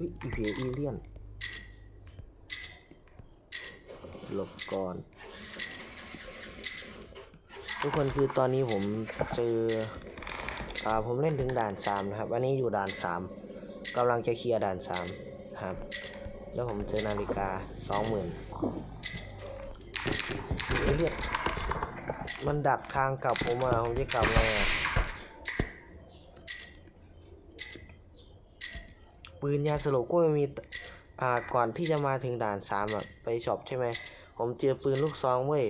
วิอีพีอีเลียนหลบก่อน ทุกคนคือตอนนี้ผมเจออ่าผมเล่นถึงด่านสามนะครับอันนี้อยู่ด่านสามกำลังจะเคลียร์ด่านสามครับ แล้วผมเจอนาฬิกาสองหมื่นเอเลียนมันดักทางกลับผมมาผมจะกลับไงอะ ปืนยาสลบก็ไม่มีอ่าก่อนที่จะมาถึงด่านสามอะไปช็อปใช่ไหมผมเจอปืนลูกซองเว้ย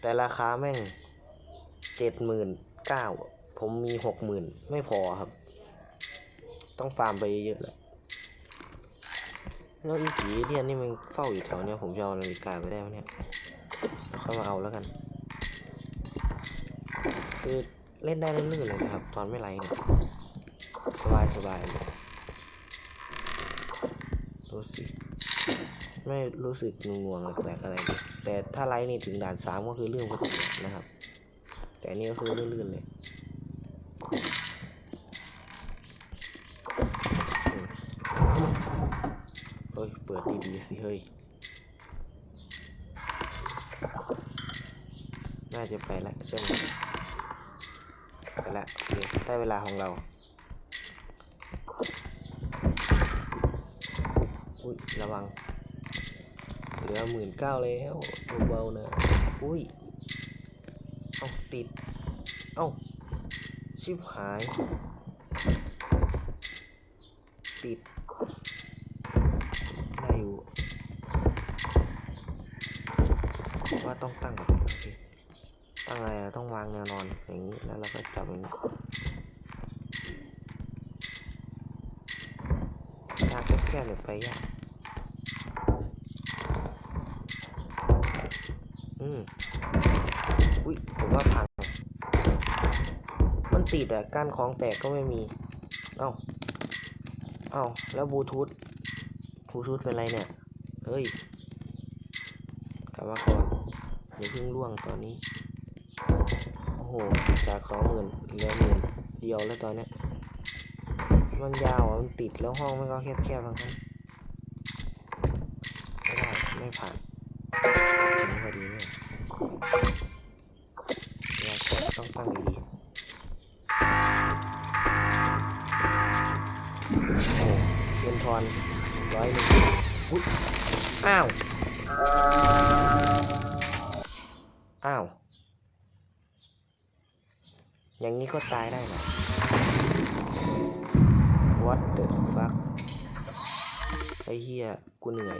แต่ราคาแม่งเจ็ดหมื่นเก้าผมมีหกหมื่นไม่พอครับ ต้องฟาร์มไปเยอะๆแหละแล้วอีผีเนี่ยนี่มันเฝ้าอยู่แถวเนี้ยผมจะเอานาฬิกาไปได้ไหมเนี่ยแล้วค่อยมาเอาแล้วกัน คือเล่นได้เลื่อนๆเลยนะครับ ตอนไม่ไรเนี่ยสบายสบายเลย ดูสิไม่รู้สึกงวงๆแปลกๆอะไรเลยแต่ถ้าไลท์นี่ถึงด่านสามก็คือเรื่องปกตินะครับ แต่นนี้ก็คือลื่นๆเลยเฮ้ยเปิดดีๆสิเฮ้ยน่าจะไปละใช่ไหมไปละโอเคได้เวลาของเรา อุ้ยระวัง เหลือหมื่นเก้าแล้วเบาๆนะ อุ้ย เอาติด เอ้าชิบหาย ติด ได้อยู่ ว่าต้องตั้งแบบตั้งอะไรต้องวางแนวนอนอย่างนี้ แล้วเราก็จับอย่างนี้ ทางแคบๆเนี่ยไปยากอืมอุ้ยผมว่าพัง มันติดอะก้านของแตกก็ไม่มี เอ้า เอ้า แล้วบลูทูธบลูทูธเป็นไรเนี่ย เฮ้ย กลับมาก่อนอย่าเพิ่งล่วงตอนนี้ โอ้โห จากสองหมื่นเหลือหมื่นเดียวแล้วตอนเนี้ย มันยาวอะมันติดแล้วห้องมันก็แคบๆทั้งนั้นไม่ได้ไม่ผ่านถึงพอดีเนี่ยเรากดต้องตั้งดีๆโอ้เงินทอนร้อยหนึ่งอุ๊ยอ้าว อ้าว อย่างนี้ก็ตายได้เหรอ What the fuck ไอ้เหี้ยกูเหนื่อย